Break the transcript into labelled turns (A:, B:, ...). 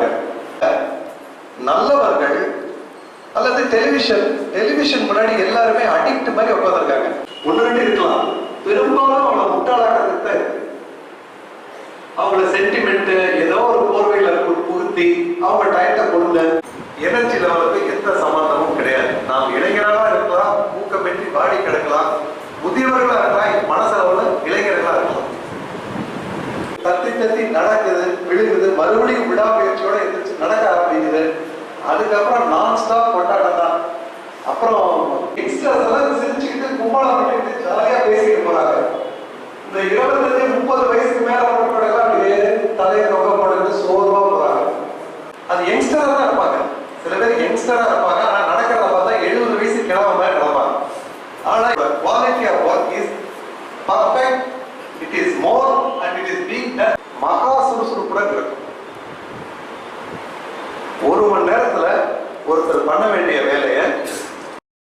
A: நல்லவர்கள் நல்லவர்கள் அல்லது டெலிவிஷன் டெலிவிஷன் முன்னாடி எல்லாருமே அடிக்ட் மாதிரி உட்காந்துருக்காங்க ஒன்று ரெண்டு இருக்கலாம். பெரும்பாலும் அவங்களை முட்டாளாக்கிறதுக்கு தான் அவங்கள சென்டிமெண்ட் ஏதோ ஒரு போர்வையில புகுத்தி அவங்க டயத்தை கொடுங்க எனர்ஜி லெவலுக்கு எந்த சம்பந்தமும் கிடையாது. நாம் இளைஞராக இருக்கலாம் ஊக்கமின்றி பாடி கிடக்கலாம். முதியவர்களாக தத்தி நடக்குது விழுகுது மறுபடியும் விடாமுயற்சியோட எந்திரிச்சு நடக்க ஆரம்பிக்குது. அதுக்கப்புறம் நான் ஸ்டாப் கொண்டாட்டம் தான். அப்புறம் யங்ஸ்டர்ஸ் எல்லாம் சிரிச்சுக்கிட்டு கும்பலம் பண்ணிட்டு ஜாலியா பேசிட்டு போறாங்க. இந்த இருபத்தஞ்சு முப்பது வயசுக்கு மேல போட்டவங்க அப்படியே தலையை தொகை போட்டு சோர்வா போறாங்க. அது யங்ஸ்டரா தான் இருப்பாங்க. சில பேர் யங்ஸ்டரா இருப்பாங்க மகா சுறுசுறுப்புடன் இருக்கும். ஒரு மணி நேரத்துல ஒருத்தர் பண்ண வேண்டிய வேலையை